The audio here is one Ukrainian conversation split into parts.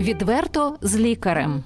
Відверто з лікарем.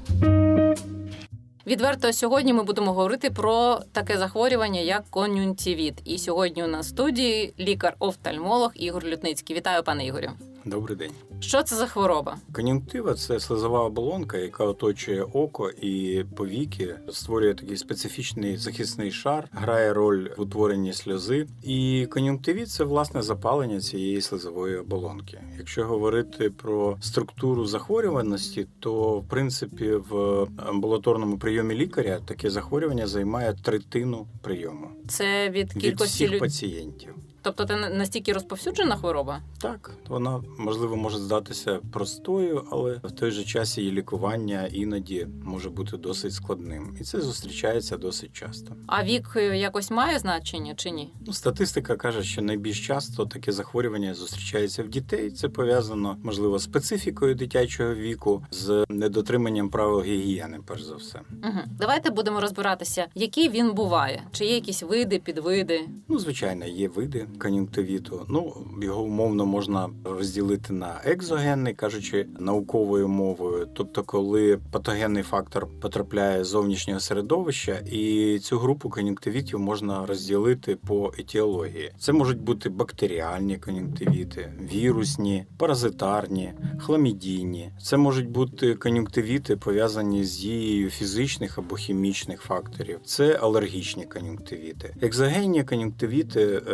Відверто сьогодні ми будемо говорити про таке захворювання, як кон'юнктивіт. І сьогодні у нас в студії лікар-офтальмолог Ігор Лютницький. Вітаю, пане Ігорю. Добрий день. Що це за хвороба? Кон'юнктива це слизова оболонка, яка оточує око і повіки, створює такий специфічний захисний шар, грає роль в утворенні сльози. І кон'юнктивіт це власне запалення цієї слизової оболонки. Якщо говорити про структуру захворюваності, то в принципі в амбулаторному прийомі лікаря таке захворювання займає третину прийому Це від від всіх людей. пацієнтів. Тобто це настільки розповсюджена хвороба? Так, вона можливо може здатися простою, але в той же час її лікування іноді може бути досить складним, і це зустрічається досить часто. А вік е, якось має значення чи ні? Ну, статистика каже, що найбільш часто таке захворювання зустрічається в дітей. Це пов'язано можливо з специфікою дитячого віку, з недотриманням правил гігієни, перш за все. Угу. Давайте будемо розбиратися, який він буває, чи є якісь види, підвиди. Ну, звичайно, є види кон'юнктивіту. Ну, його умовно можна розділити на екзогенний, кажучи науковою мовою. Тобто, коли патогенний фактор потрапляє з зовнішнього середовища, і цю групу кон'юнктивітів можна розділити по етіології. Це можуть бути бактеріальні кон'юнктивіти, вірусні, паразитарні, хламідійні. Це можуть бути кон'юнктивіти, пов'язані з дією фізичних або хімічних факторів. Це алергічні кон'юнктивіти. Екзогенні кон'юнктивіти е,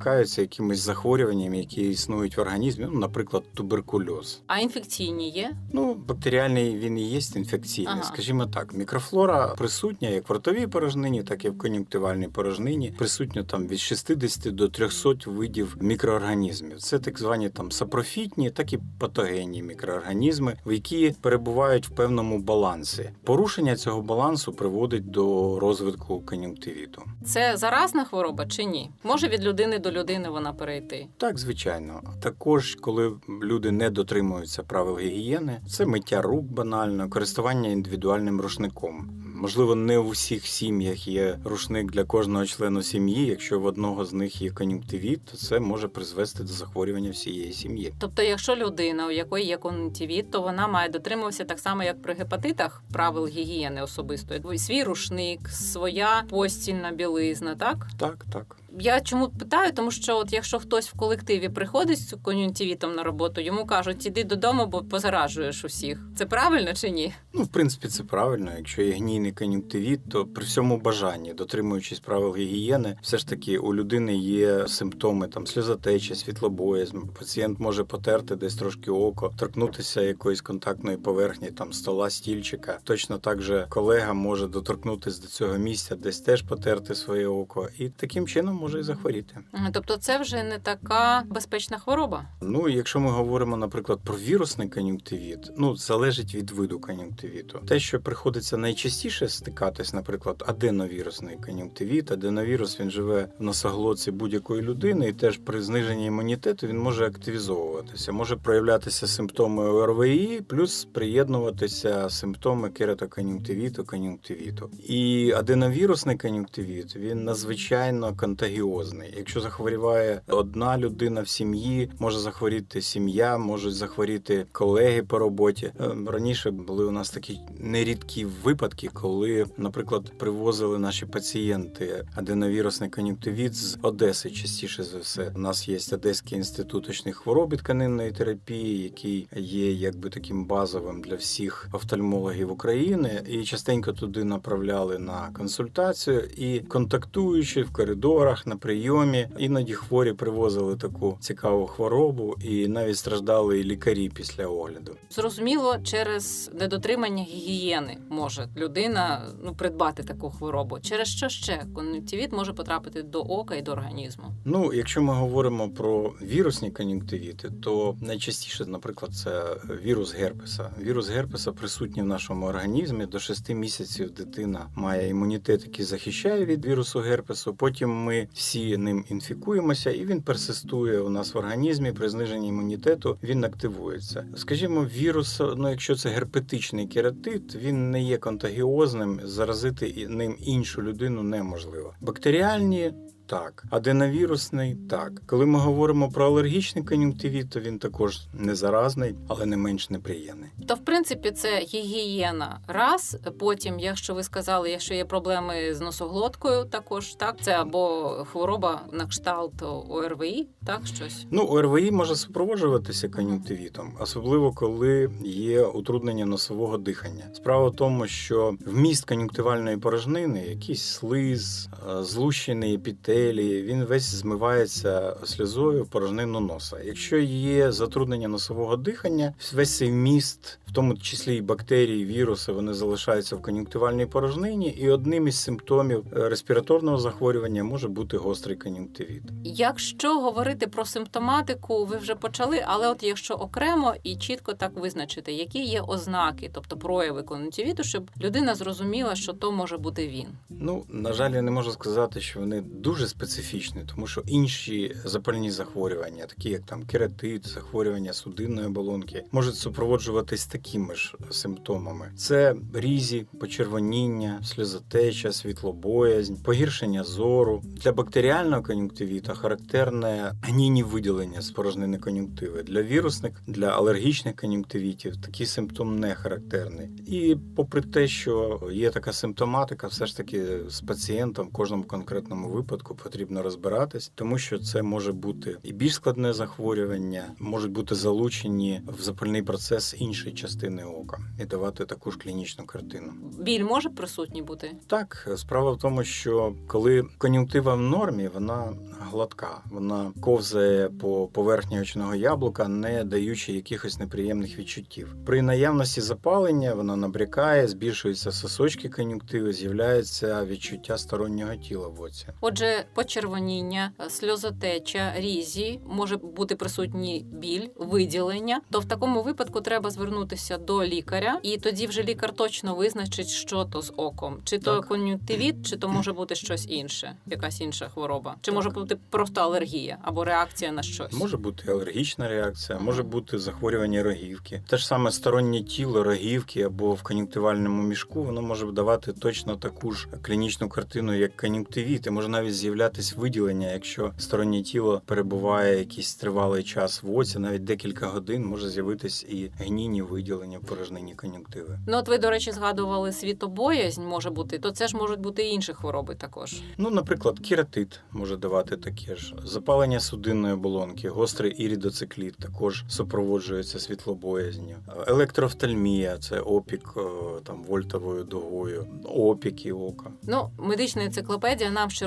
викликаються якимись захворюваннями, які існують в організмі, ну, наприклад, туберкульоз. А інфекційні є? Ну, бактеріальний він і є інфекційний, Ага. скажімо так. Мікрофлора присутня як в ротовій порожнині, так і в кон'юнктивальній порожнині. Присутньо там від 60 до 300 видів мікроорганізмів. Це так звані там сапрофітні, так і патогенні мікроорганізми, в які перебувають в певному балансі. Порушення цього балансу приводить до розвитку кон'юнктивіту. Це заразна хвороба чи ні? Може від людини до людини вона перейти? Так, звичайно. Також, коли люди не дотримуються правил гігієни, це миття рук банально, користування індивідуальним рушником. Можливо, не у всіх сім'ях є рушник для кожного члена сім'ї. Якщо в одного з них є кон'юнктивіт, то це може призвести до захворювання всієї сім'ї. Тобто, якщо людина, у якої є кон'юнктивіт, то вона має дотримуватися так само, як при гепатитах, правил гігієни особистої. Свій рушник, своя постільна білизна, так? Так, так. Я чому питаю? Тому що от якщо хтось в колективі приходить з кон'юнктивітом на роботу, йому кажуть, іди додому, бо позаражуєш усіх. Це правильно чи ні? Ну, в принципі, це правильно. Якщо є гнійний кон'юнктивіт, то при всьому бажанні, дотримуючись правил гігієни, все ж таки у людини є симптоми там сльозотечі, світлобоязм. Пацієнт може потерти десь трошки око, торкнутися якоїсь контактної поверхні, там стола, стільчика. Точно так же колега може доторкнутися до цього місця, десь теж потерти своє око, і таким чином може і захворіти. Тобто, це вже не така безпечна хвороба. Ну, якщо ми говоримо, наприклад, про вірусний кон'юнктивіт, ну залежить від виду кон'юнктивіту. Те, що приходиться найчастіше стикатись, наприклад, аденовірусний кон'юнктивіт. Аденовірус він живе в носоглотці будь-якої людини, і теж при зниженні імунітету він може активізовуватися, може проявлятися симптоми ОРВІ, плюс приєднуватися симптоми кератокон'юнктивіту, кон'юнктивіту. І аденовірусний кон'юнктивіт він надзвичайно контагіозний. Якщо захворіває одна людина в сім'ї, може захворіти сім'я, можуть захворіти колеги по роботі. Е, Раніше були у нас такі нерідкі випадки, коли, наприклад, привозили наші пацієнти аденовірусний кон'юнктивіт з Одеси, частіше за все. У нас є Одеський інститут хвороб і тканинної терапії, який є якби таким базовим для всіх офтальмологів України, і частенько туди направляли на консультацію і контактуючи в коридорах на прийомі, іноді хворі привозили таку цікаву хворобу, і навіть страждали і лікарі після огляду. Зрозуміло, через недотримання гігієни може людина ну придбати таку хворобу. Через що ще кон'юнктивіт може потрапити до ока і до організму. Ну, якщо ми говоримо про вірусні кон'юнктивіти, то найчастіше, наприклад, це вірус герпеса. Вірус герпеса присутній в нашому організмі. До 6 місяців дитина має імунітет, який захищає від вірусу герпесу. Потім ми всі ним інфікуємося, і він персистує у нас в організмі. При зниженні імунітету він активується. Скажімо, вірус, ну якщо це герпетичний кератит, він не є контагіозним. Заразити ним іншу людину неможливо. Бактеріальні так. Аденовірусний так. Коли ми говоримо про алергічний кон'юнктивіт, то він також не заразний, але не менш неприємний. То в принципі це гігієна. Раз потім, якщо ви сказали, якщо є проблеми з носоглоткою, також так це або хвороба на кшталт ОРВІ, так щось. Ну, ОРВІ може супроводжуватися кон'юнктивітом, особливо коли є утруднення носового дихання. Справа в тому, що вміст кон'юнктивальної порожнини, якийсь слиз, е, злущений епітелії, він весь змивається сльозою порожнину носа. Якщо є затруднення носового дихання, весь цей вміст, в тому числі і бактерії, віруси, вони залишаються в кон'юнктивальній порожнині, і одним із симптомів е, респіраторного захворювання може бути гострий кон'юнктивіт. Якщо говорити про симптоматику, ви вже почали, але от якщо окремо і чітко так визначити, які є ознаки, тобто прояви кон'юнктивіту, щоб людина зрозуміла, що то може бути він. Ну, на жаль, я не можу сказати, що вони дуже специфічні, тому що інші запальні захворювання, такі як там кератит, захворювання судинної оболонки, можуть супроводжуватись такими ж симптомами: це різі, почервоніння, сльозотеча, світлобоязнь, погіршення зору. Для бактеріального кон'юнктивіта характерне гнійні виділення з порожнини кон'юнктиви. Для вірусних, для алергічних кон'юнктивітів такий симптом не характерний. І попри те, що є така симптоматика, все ж таки з пацієнтом в кожному конкретному випадку потрібно розбиратись, тому що це може бути і більш складне захворювання, можуть бути залучені в запальний процес іншої частини ока і давати таку ж клінічну картину. Біль може присутній бути. Так, справа в тому, що коли кон'юнктива в нормі, вона гладка, вона ковзає по поверхні очного яблука, не даючи якихось неприємних відчуттів. При наявності запалення вона набрякає, збільшуються сосочки кон'юнктиви, з'являється відчуття стороннього тіла в оці. Отже, почервоніння, сльозотеча, різі, може бути присутній біль, виділення. То в такому випадку треба звернутися до лікаря, і тоді вже лікар точно визначить, що то з оком, чи то Так. кон'юнктивіт, чи то може бути щось інше, якась інша хвороба, чи може бути просто алергія або реакція на щось. Може бути алергічна реакція, може бути захворювання рогівки. Те ж саме стороннє тіло рогівки або в кон'юнктивальному мішку, воно може давати точно таку ж клінічну картину, як кон'юнктивіт, і може навіть з'являтись виділення, якщо стороннє тіло перебуває якийсь тривалий час в оці, навіть декілька годин може з'явитись і гнійні виділення в порожнині кон'юнктиви. Ну, от ви, до речі, згадували світобоязнь може бути, то це ж можуть бути і інші хвороби також. Ну, наприклад, кератит може давати таке ж запалення судинної оболонки, гострий ірідоцикліт також супроводжується світлобоязню. Електрофтальмія це опік е, там вольтовою дугою, опіки ока. Ну, медична енциклопедія нам ще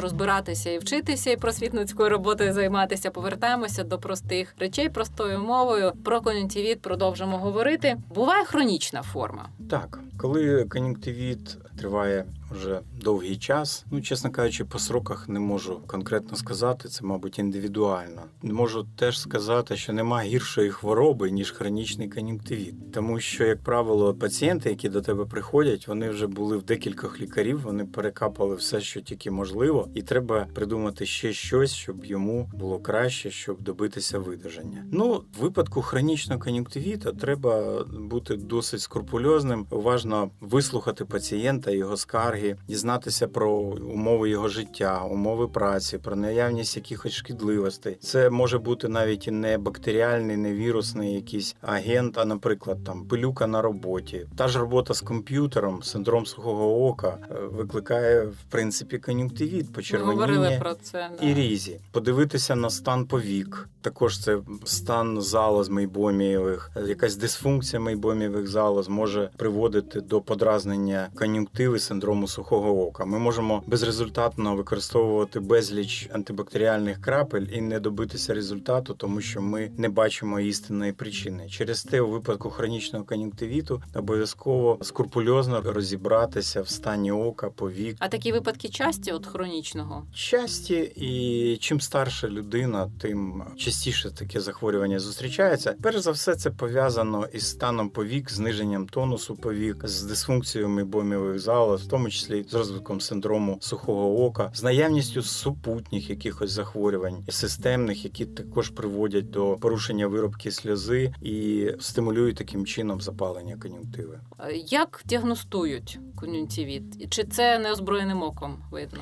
розбиратися і вчитися, і просвітницькою роботою займатися. Повертаємося до простих речей, простою мовою. Про кон'юнктивіт продовжимо говорити. Буває хронічна форма. Так, коли кон'юнктивіт триває вже довгий час, ну чесно кажучи, по сроках не можу конкретно сказати. Це, мабуть, індивідуально. Можу теж сказати, що нема гіршої хвороби ніж хронічний кон'юнктивіт, тому що, як правило, пацієнти, які до тебе приходять, вони вже були в декількох лікарів, вони перекапали все, що тільки можливо, і треба придумати ще щось, щоб йому було краще, щоб добитися видержання. Ну, в випадку хронічного кон'юнктивіта треба бути досить скрупульозним, уважно вислухати пацієнта, його скарги, дізнатися про умови його життя, умови праці, про наявність якихось шкідливостей. Це може бути навіть і не бактеріальний, не вірусний якийсь агент, а, наприклад, там пилюка на роботі. Та ж робота з комп'ютером, синдром сухого ока е, викликає в принципі кон'юнктивіт, почервоніння про це. Да. і різі. Подивитися на стан повік. Також це стан залоз мейбомієвих, якась дисфункція мейбомієвих залоз може приводити до подразнення кон'юнктиви синдрому сухого ока. Ми можемо безрезультатно використовувати безліч антибактеріальних крапель і не добитися результату, тому що ми не бачимо істинної причини. Через те, у випадку хронічного кон'юнктивіту обов'язково скрупульозно розібратися в стані ока, повік. А такі випадки часті от хронічного. Часті, і чим старша людина, тим частіше таке захворювання зустрічається. Перш за все, це пов'язано із станом повік, зниженням тонусу повік, з дисфункцією мейбомієвих мейбомівих залоз, в тому числі з розвитком синдрому сухого ока, з наявністю супутніх якихось захворювань системних, які також приводять до порушення виробки сльози і стимулюють таким чином запалення кон'юнктиви. Е, Як діагностують кон'юнктивіт? Чи це неозброєним оком видно?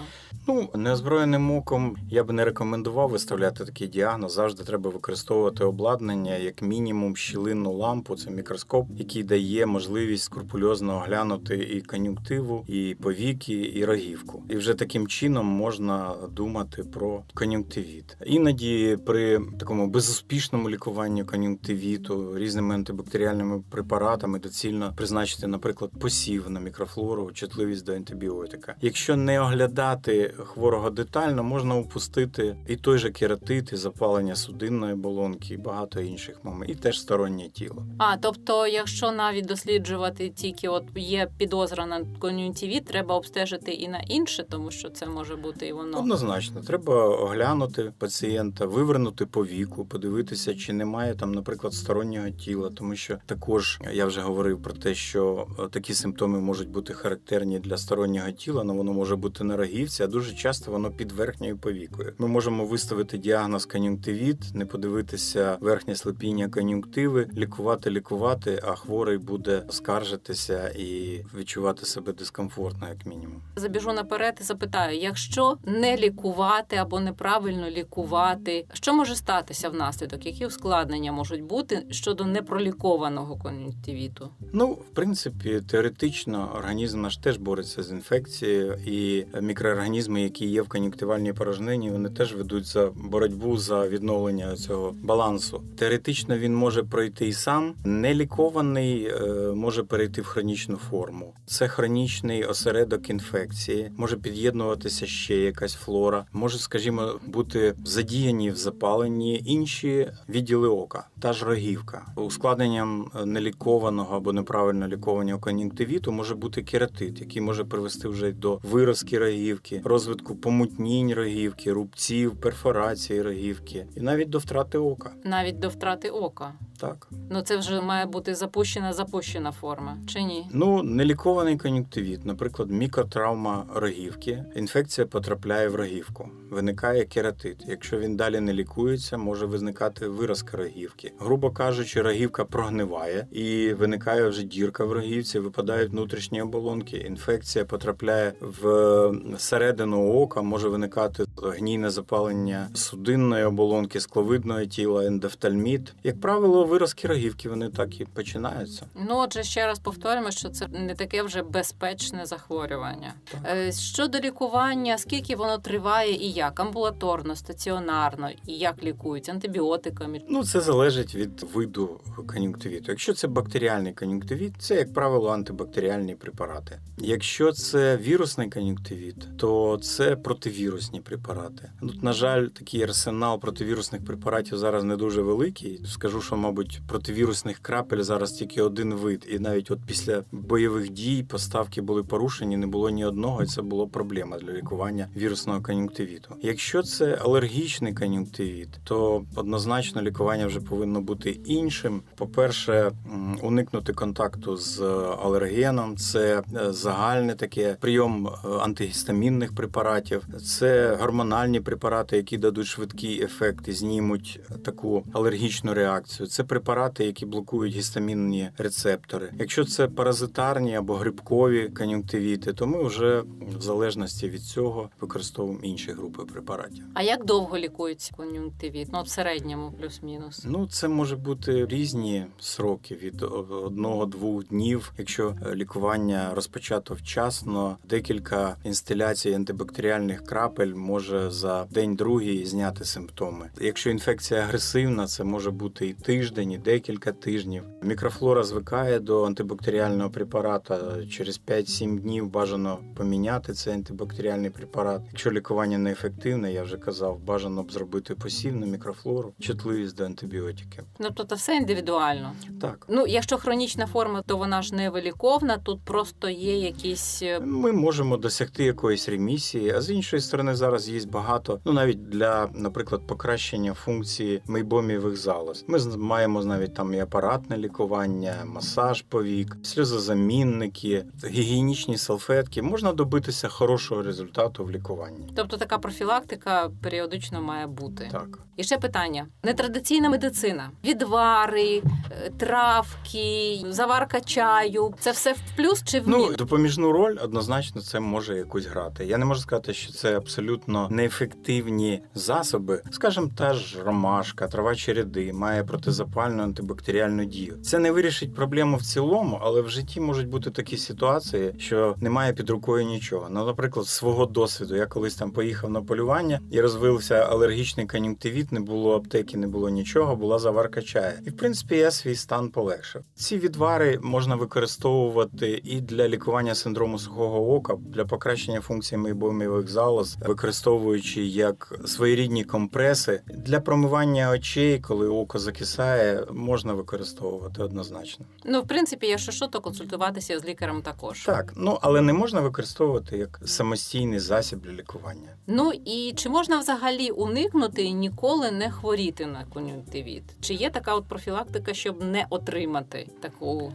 Ну, неозброєним оком я би не рекомендував виставляти такий діагноз. Завжди треба використовувати обладнання, як мінімум, щілинну лампу, це мікроскоп, який дає можливість скрупульозно оглянути і кон'юнктиву, і повіки, і рогівку. І вже таким чином можна думати про кон'юнктивіт. Іноді при такому безуспішному лікуванні кон'юнктивіту різними антибактеріальними препаратами доцільно призначити, наприклад, посів на мікрофлору, чутливість до антибіотика. Якщо не оглядати хворого детально, можна упустити і той же кератит, і запалення судинної оболонки, і багато інших моментів, і теж стороннє тіло. А тобто, якщо навіть досліджувати тільки от є підозра на кон'юнктивіт, треба обстежити і на інше, тому що це може бути і воно. Однозначно, треба оглянути пацієнта, вивернути повіку, подивитися, чи немає там, наприклад, стороннього тіла, тому що також я вже говорив про те, що е, такі симптоми можуть бути характерні для стороннього тіла, але воно може бути на рогівці, а дуже часто воно під верхньою повікою. Ми можемо виставити діагноз кон'юнктивіт, не подивитися верхнє слепіння кон'юнктиви, лікувати, лікувати, а хворий буде скаржитися і відчувати себе дискомфортно, як мінімум. Забіжу наперед і запитаю: якщо не лікувати або неправильно лікувати, що може статися внаслідок? Які ускладнення можуть бути щодо непролікованого кон'юнктивіту? Ну, в принципі, теоретично організм наш теж бореться з інфекцією, і мікроорганізми, які є в кон'юнктивальній порожнині, вони теж ведуть за боротьбу за відновлення цього балансу. Теоретично він може пройти і сам. Нелікований е, може перейти в хронічну форму. Це хронічний осередок інфекції, може під'єднуватися ще якась флора, може, скажімо, бути задіяні в запаленні інші відділи ока, та ж рогівка. Ускладненням е, нелікованого або неправильно лікованого кон'юнктивіту може бути кератит, який може привести вже до виразки рогівки, розвитку помутнінь рогівки, рубців, перфорації рогівки і навіть до втрати ока. Навіть до втрати ока. Так. Ну це вже має бути запущена запущена форма, чи ні? Ну, нелікований кон'юнктивіт, наприклад, мікротравма рогівки. Інфекція потрапляє в рогівку, виникає кератит. Якщо він далі не лікується, може виникати виразка рогівки. Грубо кажучи, рогівка прогниває і виникає вже дірка в рогівці, випадають внутрішні оболонки. Інфекція потрапляє в середину ока, може виникати гнійне запалення судинної оболонки, скловидного тіла, ендофтальміт. Як правило, виразки рогівки вони так і починаються. Ну отже, ще раз повторюємо, що це не таке вже безпечне захворювання. Так. Е, Щодо лікування, скільки воно триває і як? Амбулаторно, стаціонарно, і як лікують антибіотиками. Ну, це залежить від виду кон'юнктивіту. Якщо це бактеріальний кон'юнктивіт, це, як правило, антибактеріальні препарати. Якщо це вірусний кон'юнктивіт, то це противірусні препарати. Тут, на жаль, такий арсенал противірусних препаратів зараз не дуже великий. Скажу, що, мабуть, противірусних крапель зараз тільки один вид, і навіть от після бойових дій поставки були порушені, не було ні одного, і це було проблема для лікування вірусного кон'юнктивіту. Якщо це алергічний кон'юнктивіт, то однозначно лікування вже повинно бути іншим. По-перше, уникнути контакту з алергеном, це е, загальне таке прийом е, антигістамінних препаратів, це гормональні препарати, які дадуть швидкий ефект і знімуть таку алергічну реакцію. Це препарати, які блокують гістамінні рецептори. Якщо це паразитарні або грибкові кон'юнктивіти, то ми вже в залежності від цього використовуємо інші групи препаратів. А як довго лікується кон'юнктивіт? Ну, в середньому плюс-мінус. Ну, це може бути різні сроки від одного-двох днів. Якщо е, лікування розпочато вчасно, декілька інстиляцій антибактеріальних крапель може за день-другий зняти симптоми. Якщо інфекція агресивна, це може бути і тиждень, і декілька тижнів. Мікрофлора звикає до антибактеріального препарата. Через 5-7 днів бажано поміняти цей антибактеріальний препарат. Якщо лікування неефективне, я вже казав, бажано б зробити посів на мікрофлору, чутливість до антибіотиків. Ну тобто все індивідуально. Так. Ну, якщо хронічна форма, то вона ж не виліковна, тут просто є якісь. е, Ми можемо досягти якоїсь ремісії, а з іншої сторони, зараз є багато, ну навіть для, наприклад, покращення функції мейбомівих залоз. Ми з- маємо навіть там і апаратне лікування, масаж повік, сльозозамінники, гігієнічні салфетки. Можна добитися хорошого результату в лікуванні. Тобто така профілактика періодично має бути. Так. І ще питання: нетрадиційна медицина, відвари, е, травки, заварка чаю. Це все в плюс чи в Ну, допоміжну роль однозначно це може якусь грати. Я не можу сказати, що це абсолютно неефективні засоби. Скажімо, та ж ромашка, трава череди має протизапальну антибактеріальну дію. Це не вирішить проблему в цілому, але в житті можуть бути такі ситуації, що немає під рукою нічого. Ну, наприклад, з свого досвіду я колись там поїхав на полювання і розвився алергічний кон'юнктивіт, не було аптеки, не було нічого, була заварка чаю. І в принципі я свій стан полегшив. Ці відвари можна використовувати і для лікування синдрому сухого ока, для покращення функцій мейбомівих залоз, використовуючи як своєрідні компреси для промивання очей, коли око закисає, можна використовувати однозначно. Ну, в принципі, якщо що, то консультуватися з лікарем також. Так, ну але не можна використовувати як самостійний засіб для лікування. Ну і чи можна взагалі уникнути і ніколи не хворіти на кон'юнктивіт? Чи є така от профілактика, щоб не отримати таку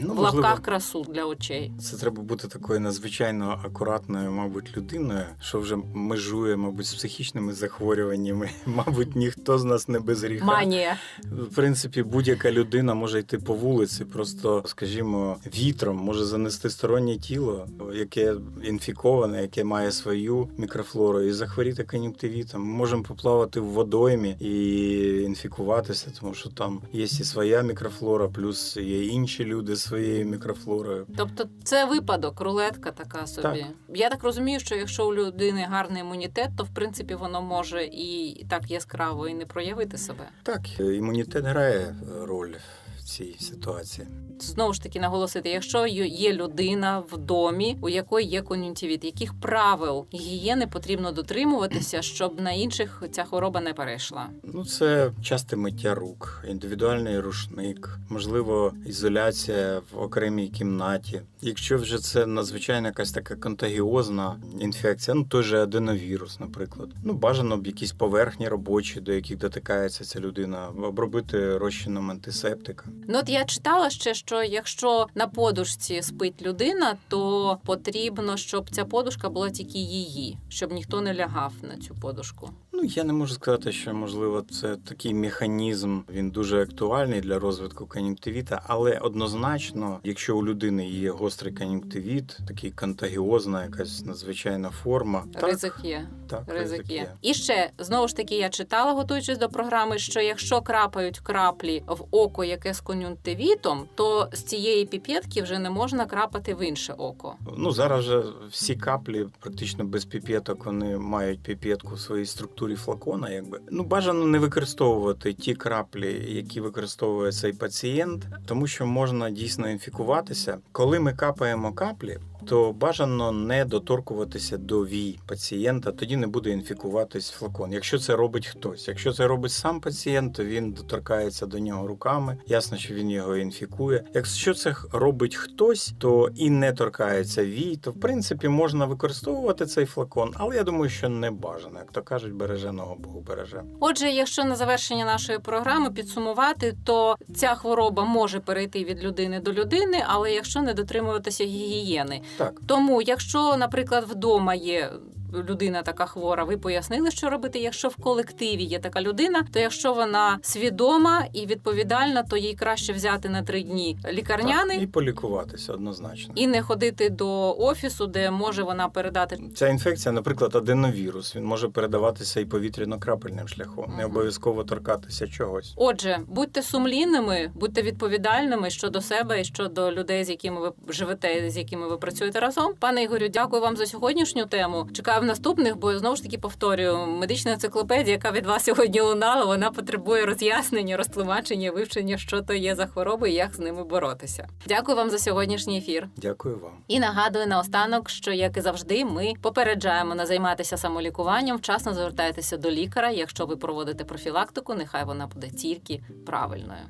Ну, в лапках красу для очей? Це треба бути такою надзвичайно акуратною, мабуть, людиною, що вже межує, мабуть, з психічними захворюваннями. Мабуть, ніхто з нас не без гріха. Манія. В принципі, будь-яка людина може йти по вулиці, просто, скажімо, вітром може занести стороннє тіло, яке інфіковане, яке має свою мікрофлору, і захворіти кон'юнктивітом. Ми можемо поплавати в водоймі і інфікуватися, тому що там є і своя мікрофлора, плюс є інші люди своєю мікрофлорою. Тобто це випадок, рулетка така собі. Так. Я так розумію, що якщо у людини гарний імунітет, то в принципі воно може і так яскраво і не проявити себе. Так, імунітет грає роль в цій ситуації. Знову ж таки наголосити, якщо є людина в домі, у якої є кон'юнктивіт, яких правил гігієни потрібно дотримуватися, щоб на інших ця хвороба не перейшла. Ну, це часте миття рук, індивідуальний рушник, можливо, ізоляція в окремій кімнаті. Якщо вже це надзвичайно якась така контагіозна інфекція, ну той же аденовірус, наприклад. Ну, бажано б якісь поверхні робочі, до яких дотикається ця людина, обробити розчином антисептика. Ну от я читала ще, що якщо на подушці спить людина, то потрібно, щоб ця подушка була тільки її, щоб ніхто не лягав на цю подушку. Я не можу сказати, що можливо це такий механізм, він дуже актуальний для розвитку кон'юнктивіта, але однозначно, якщо у людини є гострий кон'юнктивіт, такий контагіозна, якась надзвичайна форма, Ризик є. так, Ризик є. І ще знову ж таки я читала, готуючись до програми, що якщо крапають краплі в око, яке з кон'юнктивітом, то з цієї піпетки вже не можна крапати в інше око. Ну зараз вже всі каплі практично без піпеток вони мають піпетку в своїй структурі флакона. Якби ну бажано не використовувати ті краплі, які використовує цей пацієнт, тому що можна дійсно інфікуватися. Коли ми капаємо каплі. То бажано не доторкуватися до вій пацієнта, тоді не буде інфікуватись флакон. Якщо це робить хтось, якщо це робить сам пацієнт, то він доторкається до нього руками. Ясно, що він його інфікує. Якщо це робить хтось, то і не торкається вій, то в принципі можна використовувати цей флакон, але я думаю, що не бажано. Як то кажуть, береженого Богу береже. Отже, якщо на завершення нашої програми підсумувати, то ця хвороба може перейти від людини до людини, але якщо не дотримуватися гігієни. Так. Тому, якщо, наприклад, вдома є. Людина така хвора, ви пояснили, що робити. Якщо в колективі є така людина, то якщо вона свідома і відповідальна, то їй краще взяти на три дні лікарняний Так, і полікуватися однозначно. і не ходити до офісу, де може вона передати. Ця інфекція, наприклад, аденовірус, він може передаватися і повітряно-крапельним шляхом. Не обов'язково торкатися чогось. Отже, будьте сумлінними, будьте відповідальними щодо себе і щодо людей, з якими ви живете, з якими ви працюєте разом. Пане Ігорю, дякую вам за сьогоднішню тему. Чекаю в наступних, бо знову ж таки повторюю, медична енциклопедія, яка від вас сьогодні лунала, вона потребує роз'яснення, розтлумачення, вивчення, що то є за хвороби і як з ними боротися. Дякую вам за сьогоднішній ефір. Дякую вам. І нагадую наостанок, що як і завжди, ми попереджаємо не займатися самолікуванням. Вчасно звертайтеся до лікаря. Якщо ви проводите профілактику, нехай вона буде тільки правильною.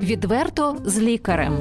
Відверто з лікарем.